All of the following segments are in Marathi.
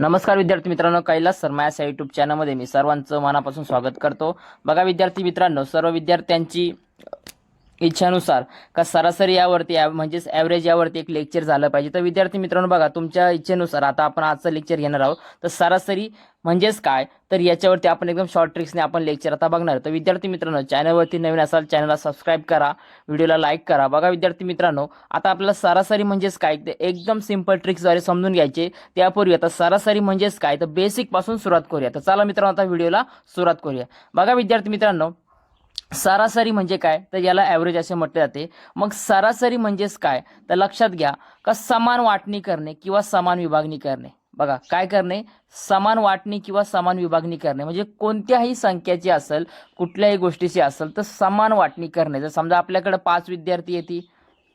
नमस्कार विद्यार्थी मित्रांनो कैलास शर्मा या यूट्यूब चॅनलमध्ये मी सर्वांचं मनापासून स्वागत करतो. बघा विद्यार्थी मित्रांनो सर्व विद्यार्थ्यांची इच्छानुसार का सरासरी यावरती म्हणजेच ॲव्हरेज यावरती एक लेक्चर झालं पाहिजे. तर विद्यार्थी मित्रांनो बघा तुमच्या इच्छेनुसार आता आपण आजचं लेक्चर घेणार आहोत. तर सरासरी म्हणजेच काय? तर याच्यावरती आपण एकदम शॉर्ट ट्रिक्सने आपण लेक्चर आता बघणार. तर विद्यार्थी मित्रांनो चॅनलवरती नवीन असाल चॅनलला सबस्क्राईब करा. व्हिडिओला लाईक करा. बघा विद्यार्थी मित्रांनो आता आपल्याला सरासरी म्हणजेच काय? ते एकदम सिंपल ट्रिक्सद्वारे समजून घ्यायचे. त्यापूर्वी आता सरासरी म्हणजेच काय? तर बेसिकपासून सुरुवात करूया. तर चला मित्रांनो आता व्हिडिओला सुरुवात करूया. बघा विद्यार्थी मित्रांनो सरासरी म्हणजे काय? तर याला ॲव्हरेज असे म्हटले जाते. मग सरासरी म्हणजेच काय? तर लक्षात घ्या का समान वाटणी करणे किंवा समान विभागणी करणे. बघा काय करणे? समान वाटणी किंवा समान विभागणी करणे. म्हणजे कोणत्याही संख्याची असेल कुठल्याही गोष्टीची असेल तर समान वाटणी करणे. जर समजा आपल्याकडं पाच विद्यार्थी येते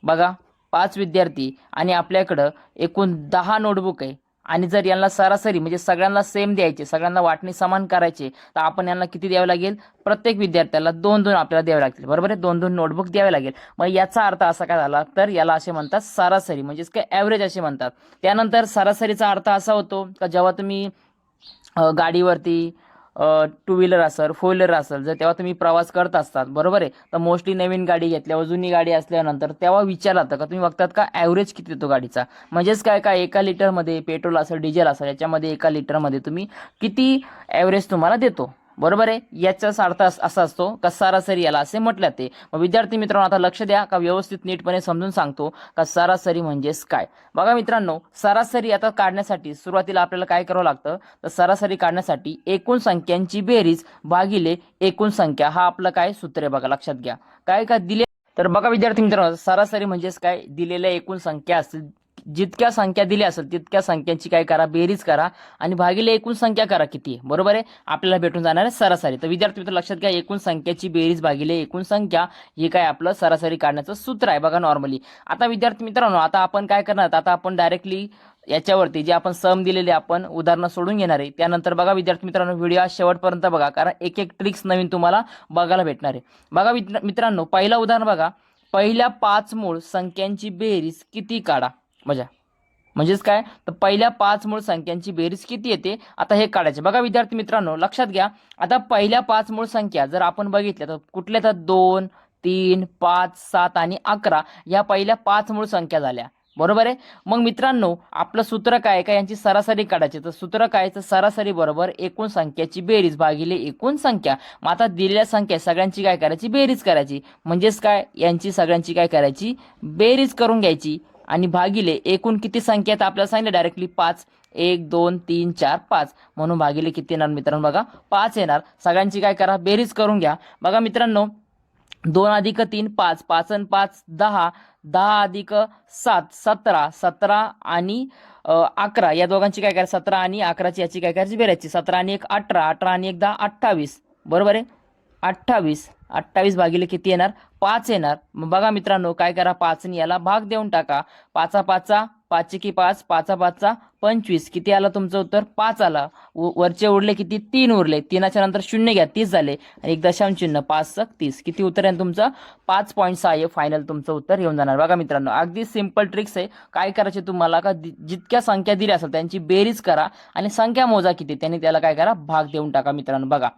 बघा पाच विद्यार्थी आणि आपल्याकडं एकूण दहा नोटबुक आहे आणि जर यांना सरासरी म्हणजे सगळ्यांना सेम द्यायचे सगळ्यांना वाटणी समान करायचे तर आपण यांना किती द्यावं लागेल? प्रत्येक विद्यार्थ्याला दोन दोन आपल्याला द्यावे लागतील. बरोबर आहे? दोन दोन नोटबुक द्यावे लागेल. मग याचा अर्थ असा काय झाला? तर याला असे म्हणतात सरासरी म्हणजेच काय ॲव्हरेज असे म्हणतात. त्यानंतर सरासरीचा अर्थ असा होतो का जेव्हा तुम्ही गाडीवरती टू व्हीलर असेल फोर व्हीलर असेल जर तेव्हा तुम्ही प्रवास करत असतात बरोबर आहे? तर मोस्टली नवीन गाडी घेतल्यावर जुनी गाडी असल्यानंतर तेव्हा विचार का तुम्ही बघतात का ॲव्हरेज किती येतो गाडीचा? म्हणजेच काय काय एका लिटरमध्ये पेट्रोल असेल डिझेल असेल याच्यामध्ये एका लिटरमध्ये तुम्ही किती ॲव्हरेज तुम्हाला देतो? बरोबर आहे? याचाच अर्थ असा असतो का सरासरी याला असे म्हटलं जाते. मग विद्यार्थी मित्रांनो आता लक्ष द्या का व्यवस्थित नीटपणे समजून सांगतो का सरासरी म्हणजेच काय? बघा मित्रांनो सरासरी आता काढण्यासाठी सुरुवातीला आपल्याला काय करावं लागतं? तर सरासरी काढण्यासाठी एकूण संख्यांची बेरीज भागिले एकूण संख्या. हा आपलं काय सूत्र आहे बघा लक्षात घ्या. काय का दिले? तर बघा विद्यार्थी मित्रांनो सरासरी म्हणजेच काय? दिलेल्या एकूण संख्या असतील जितक्या संख्या दिल्या असेल तितक्या संख्यांची काय करा बेरीज करा आणि भागिले एकूण संख्या करा किती आहे. बरोबर आहे? आपल्याला भेटून जाणार आहे सरासरी. तर विद्यार्थी मित्र लक्षात घ्या एकूण संख्याची बेरीज भागिले एकूण संख्या हे काय आपलं सरासरी काढण्याचं सूत्र आहे बघा नॉर्मली आता विद्यार्थी मित्रांनो आता आपण काय करणार आता आपण डायरेक्टली याच्यावरती जे आपण सम दिलेले आपण उदाहरणं सोडून घेणार आहे. त्यानंतर बघा विद्यार्थी मित्रांनो व्हिडिओ आज शेवटपर्यंत बघा कारण एक एक ट्रिक्स नवीन तुम्हाला बघायला भेटणार आहे. बघा मित्र- मित्रांनो पहिलं उदाहरण बघा. पहिल्या पाच मूळ संख्यांची बेरीज किती काढा? मजा. म्हणजेच काय? तर पहिल्या पाच मूळ संख्यांची बेरीज किती येते? आता हे काढायचे. बघा विद्यार्थी मित्रांनो लक्षात घ्या. आता पहिल्या पाच मूळ संख्या जर आपण बघितल्या तर कुठल्या? तर दोन तीन पाच सात आणि अकरा या पहिल्या पाच मूळ संख्या झाल्या. बरोबर आहे? मग मित्रांनो आपलं सूत्र काय का यांची सरासरी काढायची? तर सूत्र काय तर सरासरी बरोबर एकूण संख्याची बेरीज भागिले एकूण संख्या. मग आता दिलेल्या संख्या सगळ्यांची काय करायची? बेरीज करायची. म्हणजेच काय? यांची सगळ्यांची काय करायची? बेरीज करून घ्यायची. आणि भागिले एकूण किती संख्या आहेत आपल्याला सांगितलं? डायरेक्टली पाच एक दोन तीन चार पाच. म्हणून भागिले किती येणार मित्रांनो? बघा पाच येणार. सगळ्यांची काय करा बेरीज करून घ्या. बघा मित्रांनो दोन अधिक तीन पाच. पाच आणि पाच दहा. दहा अधिक सात सतरा. सतरा आणि अकरा. या दोघांची काय करायची सतरा आणि अकराची याची काय करायची? बेरायची. सतरा आणि एक अठरा. अठरा आणि एक दहा अठ्ठावीस. बरोबर आहे? अठ्ठावीस. अठ्ठावीस भागिले किती येणार? पाच येणार. मग बघा मित्रांनो काय करा? पाचनी याला भाग देऊन टाका. पाचा पाचा पाच की पाच पाचा पाचचा पंचवीस. किती आला तुमचं उत्तर? पाच आला. व- वरचे उरले किती? तीन उरले. तीनाच्या नंतर शून्य घ्या. तीस झाले. आणि एक दशांश चिन्ह पाच सक तीस. किती उत्तर आहे तुमचं? पाच पॉईंट सहा हे फायनल तुमचं उत्तर येऊन जाणार. बघा मित्रांनो अगदी सिंपल ट्रिक्स आहे. काय करायचे तुम्हाला? का दि- जितक्या संख्या दिल्या असेल त्यांची बेरीज करा. आणि संख्या मोजा किती? त्यांनी त्याला काय करा? भाग देऊन टाका मित्रांनो. बघा.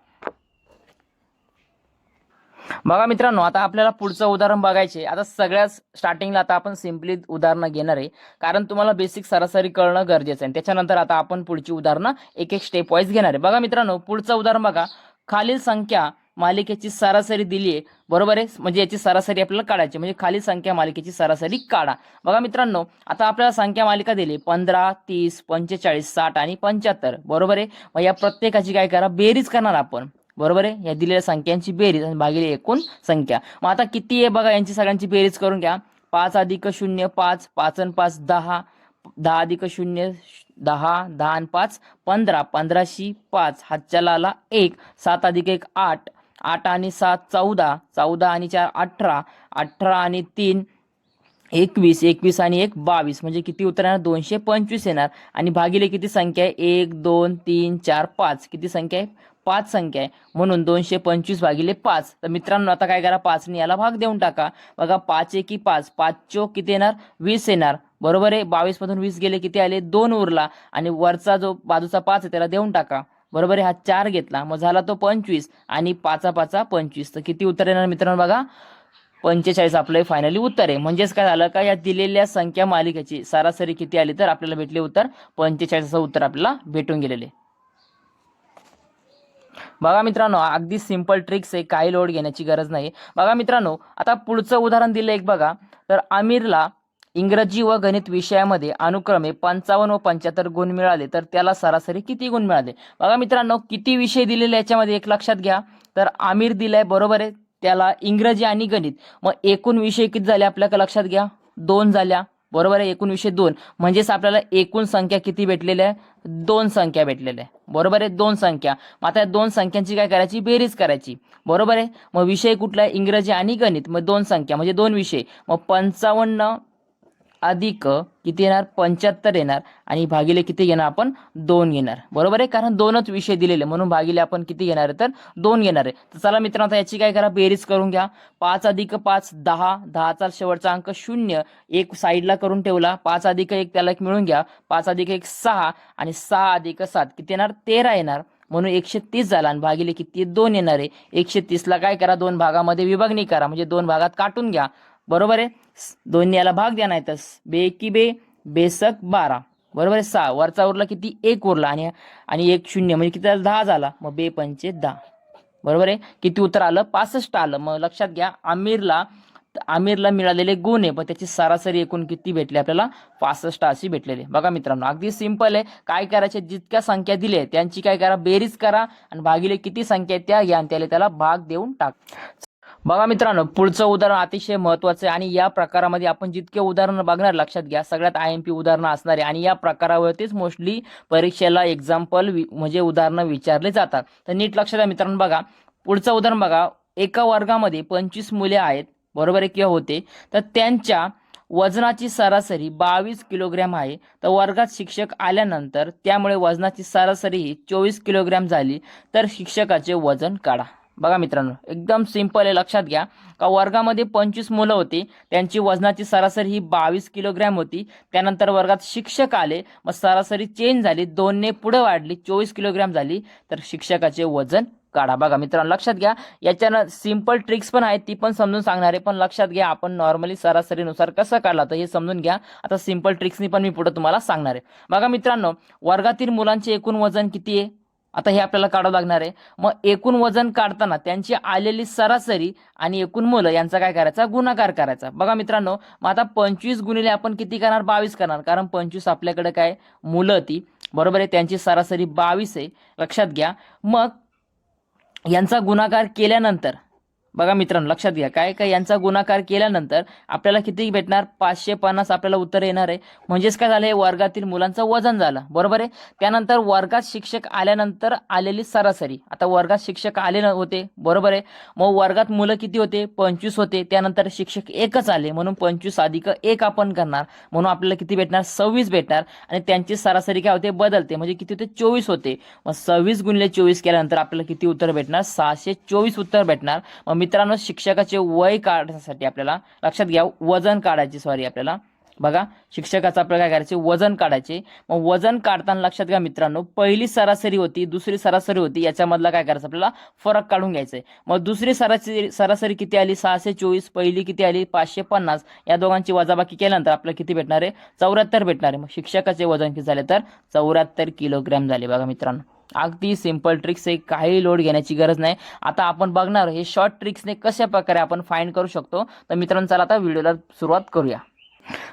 बघा मित्रांनो आता आपल्याला पुढचं उदाहरण बघायचे आता सगळ्याच स्टार्टिंगला आता आपण सिम्पली उदाहरणं घेणार आहे. कारण तुम्हाला बेसिक सरासरी कळणं गरजेचं आहे. त्याच्यानंतर आता आपण पुढची उदाहरणं एक एक स्टेप वाईज घेणार आहे. बघा मित्रांनो पुढचं उदाहरण बघा. खालील संख्या मालिकेची सरासरी दिली आहे बरोबर आहे? म्हणजे याची सरासरी आपल्याला काढायची म्हणजे खालील संख्या मालिकेची सरासरी काढा. बघा मित्रांनो आता आपल्याला संख्या मालिका दिली. पंधरा तीस पंचेचाळीस साठ आणि पंच्याहत्तर. बरोबर आहे? मग या प्रत्येकाची काय करा? बेरीज करणार आपण. बरोबर आहे? या दिलेल्या संख्यांची बेरीज आणि भागिले एकूण संख्या. मग आता किती आहे बघा? यांची सगळ्यांची बेरीज करून घ्या. पाच अधिक शून्य पाच. पाच आणि पाच दहा. दहा अधिक शून्य दहा. दहा आणि पाच पंधरा. पंधराशी पाच. हातच्याला आला एक. सात अधिक एक आठ. आठ आणि सात चौदा. चौदा आणि चार अठरा. अठरा आणि तीन एकवीस. एकवीस आणि एक बावीस. म्हणजे किती उत्तर येणार? दोनशे पंचवीस येणार. आणि भागिले किती संख्या आहे? एक दोन तीन चार पाच. किती संख्या आहे? पाच संख्या आहे. म्हणून दोनशे पंचवीस भागिले पाच. तर मित्रांनो आता काय करा? पाचने याला भाग देऊन टाका. बघा पाच एकी पाच. पाच चो किती येणार? वीस येणार. बरोबर आहे? बावीस मधून वीस गेले किती आले? दोन उरला. आणि वरचा जो बाजूचा पाच आहे त्याला देऊन टाका. बरोबर आहे? हा चार घेतला. मग झाला तो पंचवीस. आणि पाचा पाचा पंचवीस. तर किती उत्तर येणार मित्रांनो बघा? पंचेचाळीस आपलं फायनली उत्तर आहे. म्हणजेच काय झालं का? या दिलेल्या संख्या मालिकेची सरासरी किती आली तर आपल्याला भेटले उत्तर? पंचेचाळीसचं उत्तर आपल्याला भेटून गेलेले बघा मित्रांनो अगदी सिंपल ट्रिक्स आहे काही लोड घेण्याची गरज नाही. बघा मित्रांनो आता पुढचं उदाहरण दिलं एक बघा. तर आमिरला इंग्रजी व गणित विषयामध्ये अनुक्रमे पंचावन्न व पंच्याहत्तर गुण मिळाले तर त्याला सरासरी किती गुण मिळाले? बघा मित्रांनो किती विषय दिलेले याच्यामध्ये एक लक्षात घ्या. तर आमिर दिलाय बरोबर आहे. त्याला इंग्रजी आणि गणित. मग एकूण विषय किती झाले आपल्याला लक्षात घ्या? दोन झाल्या. बरोबर आहे एकूण विषय दोन. म्हणजेच आपल्याला एकूण संख्या किती भेटलेल्या आहे? दोन संख्या भेटलेल्या आहे. बरोबर आहे? दोन संख्या. मग आता या दोन संख्यांची काय करायची? बेरीज करायची. बरोबर आहे? मग विषय कुठला आहे? इंग्रजी आणि गणित. मग दोन संख्या. म्हणजे दोन विषय. मग पंचावन्न अधिक किती येणार? पंच्याहत्तर येणार. आणि भागिले किती घेणार आपण? दोन घेणार. बरोबर आहे? कारण दोनच विषय दिलेले. म्हणून भागिले आपण किती घेणार आहे? तर दोन घेणार आहे. तर चला मित्रांनो आता याची काय करा? बेरीज करून घ्या. पाच अधिक पाच दहा. दहाचा शेवटचा अंक शून्य. एक साईडला करून ठेवला. पाच अधिक एक त्याला एक मिळून घ्या. पाच अधिक एक सहा. आणि सहा अधिक सात. किती येणार? तेरा येणार. म्हणून एकशे तीस झाला. आणि भागिले किती? दोन येणार आहे. एकशे तीसला काय करा? दोन भागामध्ये विभागणी करा. म्हणजे दोन भागात काटून घ्या. बरोबर आहे? दोन्ही याला भाग द्या नाही तर बे की बे बेसक बारा. बरोबर आहे? सहा. वरचा उरला किती? एक उरला. आणि आणि एक शून्य. म्हणजे किती दहा झाला. मग बे पंचे दहा. बरोबर आहे? किती उत्तर आलं? पासष्ट आलं. मग लक्षात घ्या आमिरला आमिरला मिळालेले गुण आहे पण त्याची सरासरी एकूण किती भेटली? आपल्याला पासष्ट अशी भेटलेली. बघा मित्रांनो अगदी सिंपल आहे. काय करायचे? जितक्या संख्या दिल्या त्यांची काय करा? बेरीज करा. आणि भागिले किती संख्या त्या घ्या आणि त्याला त्याला भाग देऊन टाक. बघा मित्रांनो पुढचं उदाहरण अतिशय महत्वाचं आहे आणि या प्रकारामध्ये आपण जितके उदाहरणं बघणार लक्षात घ्या सगळ्यात आय एम पी उदाहरणं असणार आहे. आणि या प्रकारावरतीच मोस्टली परीक्षेला एक्झाम्पल म्हणजे उदाहरणं विचारले जातात. तर नीट लक्षात द्या मित्रांनो बघा. पुढचं उदाहरण बघा. एका वर्गामध्ये पंचवीस मुले आहेत. बरोबर आहे किंवा होते? तर त्यांच्या वजनाची सरासरी बावीस किलोग्रॅम आहे. तर वर्गात शिक्षक आल्यानंतर त्यामुळे वजनाची सरासरी ही चोवीस किलोग्रॅम झाली. तर शिक्षकाचे वजन काढा. बघा मित्रांनो एकदम सिंपल आहे लक्षात घ्या. का वर्गामध्ये पंचवीस मुलं होती त्यांची वजनाची सरासरी ही बावीस किलोग्रॅम होती. त्यानंतर वर्गात शिक्षक आले मग सरासरी चेंज झाली दोनने पुढे वाढली चोवीस किलोग्रॅम झाली. तर शिक्षकाचे वजन काढा. बघा मित्रांनो लक्षात घ्या. याच्यानं सिंपल ट्रिक्स पण आहेत ती पण समजून सांगणार आहे पण लक्षात घ्या आपण नॉर्मली सरासरीनुसार कसं काढला तर हे समजून घ्या. आता सिंपल ट्रिक्सनी पण मी पुढे तुम्हाला सांगणार आहे. बघा मित्रांनो वर्गातील मुलांचे एकूण वजन किती आहे? आता हे आपल्याला काढावं लागणार आहे. मग एकूण वजन काढताना त्यांची आलेली सरासरी आणि एकूण मुलं यांचा काय करायचा? गुणाकार करायचा. बघा मित्रांनो मग आता पंचवीस गुणिले आपण किती करणार? बावीस करणार. कारण पंचवीस आपल्याकडे काय? मुलं ती. बरोबर आहे? त्यांची सरासरी बावीस आहे. लक्षात घ्या. मग यांचा गुणाकार केल्यानंतर बघा मित्रांनो लक्षात घ्या काय काय यांचा गुणाकार केल्यानंतर आपल्याला किती भेटणार? पाचशे पन्नास आपल्याला उत्तर येणार आहे. म्हणजेच काय झालं? हे वर्गातील मुलांचं वजन झालं. बरोबर आहे? त्यानंतर वर्गात शिक्षक आल्यानंतर आलेली सरासरी. आता वर्गात शिक्षक आले न- होते. बरोबर आहे? मग वर्गात मुलं किती होते? पंचवीस होते. त्यानंतर शिक्षक एकच आले. म्हणून पंचवीस अधिक एक आपण करणार. म्हणून आपल्याला किती भेटणार? सव्वीस भेटणार. आणि त्यांची सरासरी काय होते? बदलते. म्हणजे किती होते? चोवीस होते. मग सव्वीस गुणिले चोवीस केल्यानंतर आपल्याला किती उत्तर भेटणार? सहाशे चोवीस उत्तर भेटणार. मग मित्रांनो शिक्षकाचे वय काढण्यासाठी आपल्याला लक्षात घ्या वजन काढायचे सॉरी आपल्याला. बघा शिक्षकाचं आपल्याला काय करायचे? वजन काढायचे. मग वजन काढताना लक्षात घ्या मित्रांनो पहिली सरासरी होती दुसरी सरासरी होती याच्यामधला काय करायचं? आपल्याला फरक काढून घ्यायचा आहे. मग दुसरी सरासरी सरासरी किती आली? सहाशे चोवीस पहिली किती आली? पाचशे पन्नास. या दोघांची वजाबाकी केल्यानंतर आपल्याला किती भेटणार आहे? चौऱ्याहत्तर भेटणार आहे. मग शिक्षकाचे वजन किती झाले? तर चौऱ्याहत्तर किलोग्रॅम झाले बघा मित्रांनो. अगदी सिंपल ट्रिक्स आहे काही लोड घेण्याची गरज नाही. आता आपण बघणार हे शॉर्ट ट्रिक्सने कशा प्रकारे आपण फाईंड करू शकतो. तर मित्रांनो चला आता व्हिडिओला सुरुवात करूया.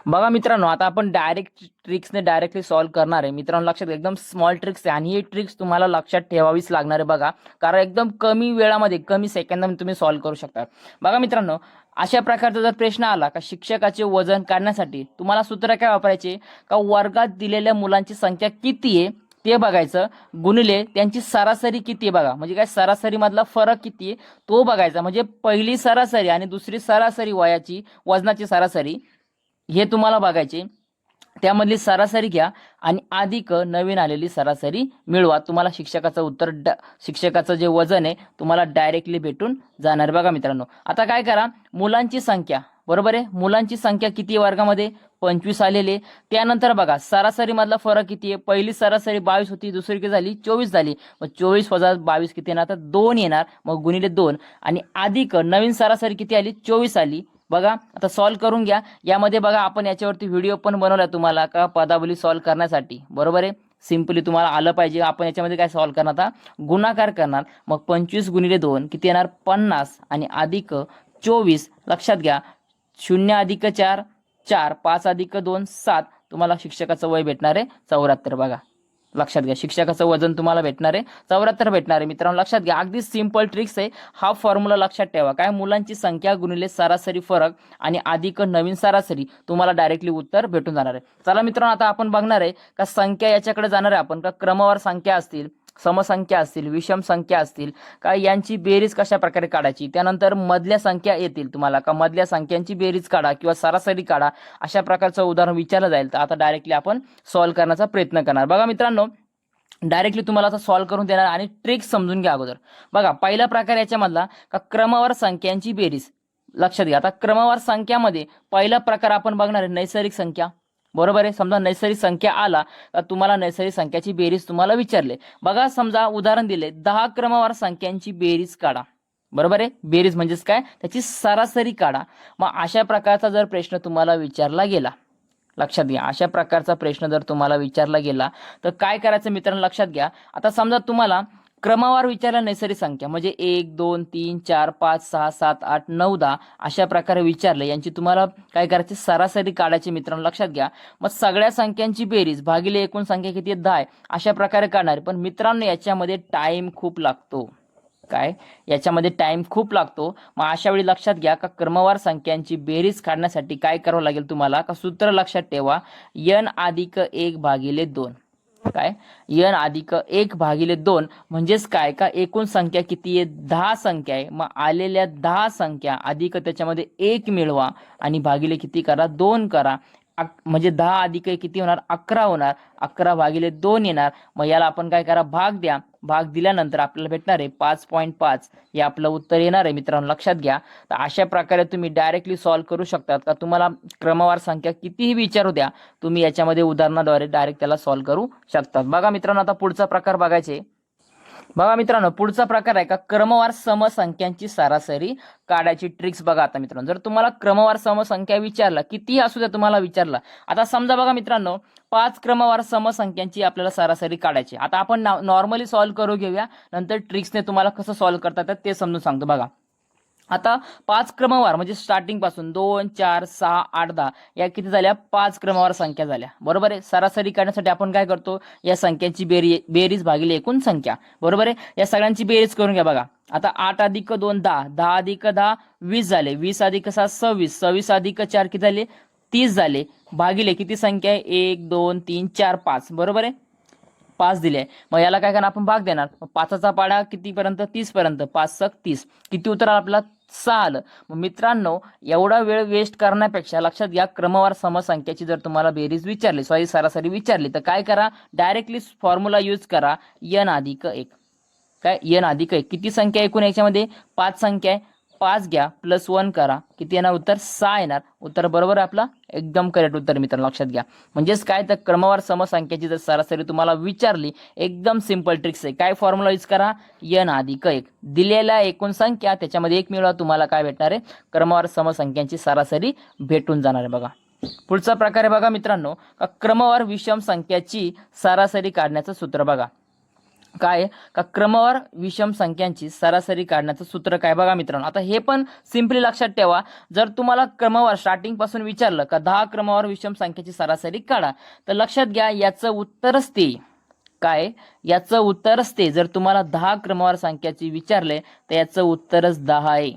बघा मित्रांनो आता आपण डायरेक्ट ट्रिक्सने डायरेक्टली सॉल्व्ह करणार आहे. मित्रांनो लक्षात एकदम स्मॉल ट्रिक्स आहे. आणि ही ट्रिक्स तुम्हाला लक्षात ठेवावीच लागणार आहे बघा. कारण एकदम कमी वेळामध्ये कमी सेकंदामध्ये तुम्ही सॉल्व्ह करू शकता. बघा मित्रांनो अशा प्रकारचा जर प्रश्न आला का शिक्षकाचे वजन काढण्यासाठी तुम्हाला सूत्र काय वापरायचे? का वर्गात दिलेल्या मुलांची संख्या किती आहे? ते बघायचं. गुणले त्यांची सरासरी किती आहे बघा. म्हणजे काय सरासरीमधला फरक किती आहे? तो बघायचा. म्हणजे पहिली सरासरी आणि दुसरी सरासरी वयाची वजनाची सरासरी हे तुम्हाला बघायचे. त्यामधली सरासरी घ्या आणि अधिक नवीन आलेली सरासरी मिळवा. तुम्हाला शिक्षकाचं उत्तर ड शिक्षकाचं जे वजन आहे तुम्हाला डायरेक्टली भेटून जाणार बघा मित्रांनो. आता काय करा मुलांची संख्या बरोबर आहे? मुलांची संख्या किती आहे वर्गामध्ये? पंचवीस आलेले त्यानंतर बघा सरासरीमधला फरक किती आहे? पहिली सरासरी बावीस होती दुसरी किती झाली चोवीस झाली. मग चोवीस वजा बावीस किती येणार? तर दोन येणार. मग गुणिले दोन. आणि अधिक नवीन सरासरी किती आली? चोवीस आली. बघा आता सॉल्व्ह करून घ्या. यामध्ये बघा आपण याच्यावरती व्हिडिओ पण बनवला तुम्हाला का पदावली सॉल्व्ह करण्यासाठी. बरोबर आहे? सिम्पली तुम्हाला आलं पाहिजे. आपण याच्यामध्ये काय सॉल्व्ह करणार आता? गुणाकार करणार. मग पंचवीस गुणिले दोन किती येणार? पन्नास. आणि अधिक चोवीस. लक्षात घ्या. शून्य अधिक चार चार. पाच अधिक दोन सात. तुम्हाला शिक्षकाचं वय भेटणार आहे. चौऱ्याहत्तर बघा. लक्षात घ्या. शिक्षकाचं वजन तुम्हाला भेटणार आहे. चौऱ्याहत्तर भेटणार आहे. मित्रांनो लक्षात घ्या. अगदी सिंपल ट्रिक्स आहे. हा फॉर्म्युला लक्षात ठेवा. काय? मुलांची संख्या गुणिले सरासरी फरक आणि अधिक नवीन सरासरी तुम्हाला डायरेक्टली उत्तर भेटून जाणार आहे. चला मित्रांनो आता आपण बघणार आहे का संख्या याच्याकडे जाणार आहे आपण का क्रमवार संख्या असतील? समसंख्या असतील विषम संख्या असतील का यांची बेरीज कशा प्रकारे काढायची? त्यानंतर मधल्या संख्या येतील तुम्हाला का मधल्या संख्यांची बेरीज काढा किंवा सरासरी काढा अशा प्रकारचं उदाहरण विचारलं जाईल. तर आता डायरेक्टली आपण सॉल्व्ह करण्याचा प्रयत्न करणार. बघा मित्रांनो डायरेक्टली तुम्हाला असं सॉल्व्ह करून देणार आणि ट्रिक समजून घ्या अगोदर. बघा पहिला प्रकार याच्यामधला का क्रमवार संख्यांची बेरीज. लक्षात घ्या आता क्रमवार संख्यामध्ये पहिला प्रकार आपण बघणार आहे नैसर्गिक संख्या. बरोबर आहे? समजा नैसर्गिक संख्या आला तर तुम्हाला नैसर्गिक संख्याची बेरीज तुम्हाला विचारले. बघा समजा उदाहरण दिले. दहा क्रमवार संख्यांची बेरीज काढा. बरोबर आहे? बेरीज म्हणजेच काय? त्याची सरासरी काढा. मग अशा प्रकारचा जर प्रश्न तुम्हाला विचारला गेला लक्षात घ्या. अशा प्रकारचा प्रश्न जर तुम्हाला विचारला गेला तर काय करायचं मित्रांनो? लक्षात घ्या. आता समजा तुम्हाला क्रमवार विचारला नैसर्गिक संख्या. म्हणजे एक दोन तीन चार पाच सहा सात आठ नऊ दहा अशा प्रकारे विचारलं. यांची तुम्हाला काय करायची? सरासरी काढायची मित्रांनो. लक्षात घ्या. मग सगळ्या संख्यांची बेरीज भागिले एकूण संख्या किती दहा आहे. अशा प्रकारे काढणार. पण मित्रांनो याच्यामध्ये टाइम खूप लागतो. काय? याच्यामध्ये टाइम खूप लागतो. मग अशा वेळी लक्षात घ्या का क्रमवार संख्यांची बेरीज काढण्यासाठी काय करावं लागेल तुम्हाला? का सूत्र लक्षात ठेवा? यन अधिक एक भागिले दोन. काय? यन अधिक एक भागिले दोन म्हणजेच काय? का एकूण संख्या किती आहे? दहा संख्या आहे. मग आलेल्या दहा संख्या अधिक त्याच्यामध्ये एक मिळवा आणि भागिले किती करा? दोन करा. म्हणजे दहा अधिक किती होणार? अकरा होणार. अकरा भागिले दोन येणार. मग याला आपण काय करा? भाग द्या. भाग दिल्यानंतर आपल्याला भेटणार आहे पाच पॉईंट पाच. हे आपलं उत्तर येणार आहे मित्रांनो. लक्षात घ्या. तर अशा प्रकारे तुम्ही डायरेक्टली सॉल्व्ह करू शकतात. का तुम्हाला क्रमवार संख्या कितीही विचारू द्या तुम्ही याच्यामध्ये उदाहरणाद्वारे डायरेक्ट त्याला सॉल्व्ह करू शकतात. बघा मित्रांनो आता पुढचा प्रकार बघायचे. बघा मित्रांनो पुढचा प्रकार आहे का? क्रमवार समसंख्यांची सरासरी काढायची ट्रिक्स बघा आता मित्रांनो. जर तुम्हाला क्रमवार समसंख्या विचारला कितीही असू द्या तुम्हाला विचारला आता समजा बघा मित्रांनो पाच क्रमवार समसंख्यांची आपल्याला सरासरी काढायची आता आपण नॉर्मली सॉल्व्ह करू घेऊया नंतर ट्रिक्सने तुम्हाला कसं सॉल्व्ह करता ते समजून सांगतो बघा. आता पाच क्रमवार म्हणजे स्टार्टिंगपासून दोन चार सहा आठ दहा या किती झाल्या? पाच क्रमवार संख्या झाल्या. बरोबर आहे? सरासरी काढण्यासाठी आपण काय करतो? या संख्यांची बेरी बेरीज भागिले एकूण संख्या. बरोबर आहे? या सगळ्यांची बेरीज करून घ्या बघा. आता आठ अधिक दोन दहा. दहा अधिक दहा वीस झाले. वीस अधिक सात सव्वीस. सव्वीस अधिक चार किती झाले? तीस झाले. भागिले किती संख्या आहे? एक दोन तीन चार पाच. बरोबर आहे? पाच दिले. मग याला काय करणार आपण भाग देणार. मग पाचाचा पाडा कितीपर्यंत? तीसपर्यंत. पाच सक तीस. किती उत्तर आलं आपला सहा आलं. मग मित्रांनो एवढा वेळ वेस्ट करण्यापेक्षा लक्षात घ्या क्रमवार समसंख्याची जर तुम्हाला बेरीज विचारली सॉरी सरासरी विचारली तर काय करा? डायरेक्टली फॉर्म्युला यूज करा. यन अधिक एक. काय? यन अधिक एक. किती संख्या एकूण याच्यामध्ये? पाच संख्या आहे. पाच घ्या प्लस वन करा. किती येणार? उत्तर सहा येणार. उत्तर बरोबर आपला? एकदम करेक्ट उत्तर मित्रांनो लक्षात घ्या. म्हणजेच काय? तर क्रमवार समसंख्याची जर सरासरी तुम्हाला विचारली एकदम सिंपल ट्रिक्स आहे. काय फॉर्म्युला यूज करा? यन अधिक एक. दिलेल्या एकूण संख्या त्याच्यामध्ये एक मिळवा तुम्हाला काय भेटणार आहे? क्रमवार समसंख्यांची सरासरी भेटून जाणार आहे बघा. पुढचा प्रकार आहे बघा मित्रांनो क्रमवार विषम संख्याची सरासरी काढण्याचं सूत्र बघा. काय का क्रमवार विषम संख्यांची सरासरी काढण्याचं सूत्र काय बघा मित्रांनो आता हे पण सिम्पली लक्षात ठेवा. जर तुम्हाला क्रमवार स्टार्टिंगपासून विचारलं का दहा क्रमवार विषम संख्येची सरासरी काढा तर लक्षात घ्या याचं उत्तरच ते काय? याचं उत्तरच ते जर तुम्हाला दहा क्रमवार संख्याची विचारले तर याचं उत्तरच दहा आहे.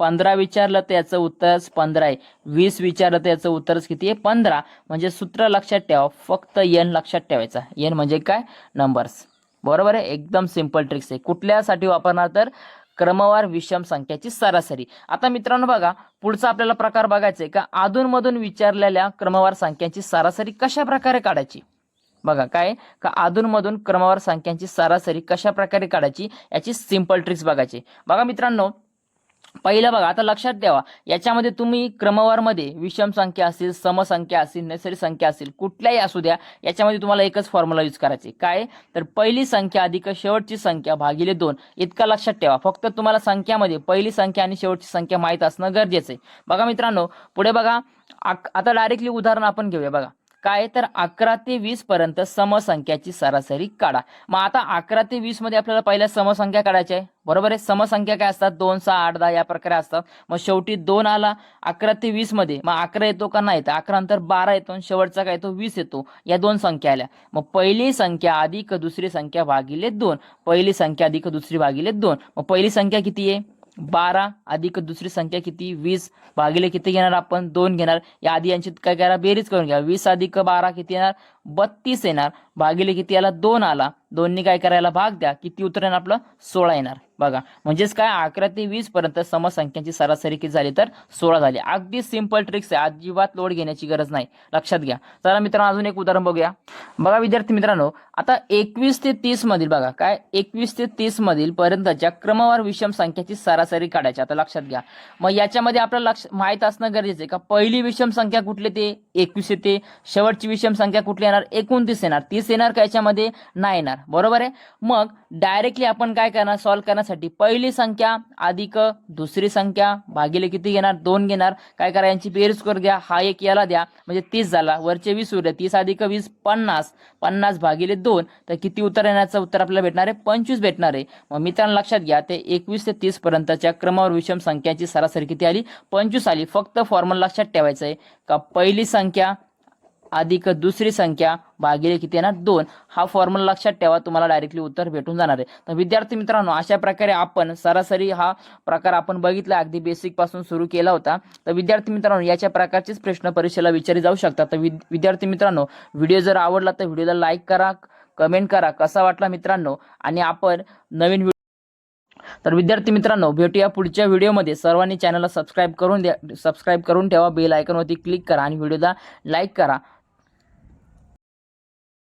पंधरा विचारलं तर याचं उत्तरच पंधरा आहे. वीस विचारलं तर याचं उत्तरच किती आहे? पंधरा. म्हणजे सूत्र लक्षात ठेवा फक्त एन लक्षात ठेवायचा. एन म्हणजे काय? नंबर्स बरोबर आहे? एकदम सिंपल ट्रिक्स आहे. कुठल्यासाठी वापरणार तर? क्रमवार विषम संख्याची सरासरी. आता मित्रांनो बघा पुढचा आपल्याला प्रकार बघायचा आहे का? अधूनमधून विचारलेल्या क्रमवार संख्यांची सरासरी कशा प्रकारे काढायची? बघा काय? का अधूनमधून क्रमवार संख्यांची सरासरी कशा प्रकारे काढायची? याची सिंपल ट्रिक्स बघायची. बघा मित्रांनो पहिलं बघा आता लक्षात ठेवा याच्यामध्ये तुम्ही क्रमवारमध्ये विषम संख्या असेल समसंख्या असेल नैसर्गिक संख्या असेल कुठल्याही असू द्या याच्यामध्ये तुम्हाला एकच फॉर्म्युला यूज करायचे. काय? तर पहिली संख्या अधिक शेवटची संख्या भागिले दोन. इतका लक्षात ठेवा. फक्त तुम्हाला संख्यामध्ये पहिली संख्या आणि शेवटची संख्या माहीत असणं गरजेचं आहे. बघा मित्रांनो पुढे बघा आता डायरेक्टली उदाहरण आपण घेऊया बघा. काय तर अकरा ते वीस पर्यंत समसंख्याची सरासरी काढा. मग आता अकरा ते वीसमध्ये आपल्याला पहिल्या समसंख्या काढायच्या आहे. बरोबर आहे? समसंख्या काय असतात? दोन सहा आठ दहा या प्रकारे असतात. मग शेवटी दोन आला अकरा ते वीसमध्ये. मग अकरा येतो का? नाही तर अकरा नंतर बारा येतो आणि शेवटचा काय येतो? वीस येतो. या दोन संख्या आल्या. मग पहिली संख्या अधिक दुसरी संख्या भागिले दोन. पहिली संख्या अधिक दुसरी भागिले दोन. मग पहिली संख्या किती आहे? बारा अधिक दुसरी संख्या किती? वीस भागिले किती घेणार आपण? दोन घेणार. या आधी यांची काय करा? बेरीज करून घ्या. वीस अधिक बारा किती येणार? बत्तीस येणार. भागिले किती याला दोन आला. दोन्ही काय करायला भाग द्या. किती उत्तर येणार आपलं सोळा येणार. बघा. म्हणजेच काय? अकरा ते वीस पर्यंत समसंख्यांची सरासरी किती झाली तर? सोळा झाली. अगदी सिंपल ट्रिक्स आहे. अजिबात लोड घेण्याची गरज नाही. लक्षात घ्या. चला मित्रांनो अजून एक उदाहरण बघूया. बघा विद्यार्थी मित्रांनो आता एकवीस ते तीस मधील बघा. काय? एकवीस ते तीस मधील पर्यंतच्या क्रमवार विषम संख्याची सरासरी काढायची. आता लक्षात घ्या. मग याच्यामध्ये आपल्याला लक्ष माहीत असणं गरजेचं आहे का? पहिली विषम संख्या कुठली ते एकवीस येते. शेवटची विषम संख्या कुठली येणार? एकोणतीस येणार तीस येणार का याच्यामध्ये? नाही येणार. बरोबर आहे? मग डायरेक्टली आपण काय करणार? सॉल्व्ह करण्यासाठी पहिली संख्या अधिक दुसरी संख्या भागिले किती घेणार? दोन घेणार. काय करा? यांची बेरीज करून घ्या. हा एक याला द्या. म्हणजे तीस झाला. वरचे वीस उरले. तीस अधिक वीस पन्नास. पन्नास भागिले दोन. तर किती उत्तर येण्याचं उत्तर आपल्याला भेटणार आहे? पंचवीस भेटणार आहे. मग मित्रांनो लक्षात घ्या. ते एकवीस ते तीस पर्यंतच्या क्रमावर विषम संख्याची सरासरी किती आली? पंचवीस आली. फक्त फॉर्म्युला लक्षात ठेवायचं आहे. का? पहिली संख्या अधिक दुसरी संख्या भागिले किती ना? दोन. हा फॉर्म्युला लक्षात ठेवा तुम्हाला डायरेक्टली उत्तर भेटून जाणार आहे. तर विद्यार्थी मित्रांनो अशा प्रकारे आपण सरासरी हा प्रकार आपण बघितला अगदी बेसिकपासून सुरू केला होता. तर विद्यार्थी मित्रांनो याच्या प्रकारचेच प्रश्न परीक्षेला विचारले जाऊ शकतात. तर विद्यार्थी मित्रांनो व्हिडिओ जर आवडला तर व्हिडिओला लाईक करा कमेंट करा. कसा वाटला मित्रांनो? आणि आपण नवीन व्हिडिओ तर विद्यार्थी मित्रांनो भेटूया पुढच्या व्हिडिओमध्ये. सर्वांनी चॅनलला सबस्क्राईब करून द्या सबस्क्राईब करून ठेवा. बेल आयकॉनवरती क्लिक करा आणि व्हिडिओला लाईक करा.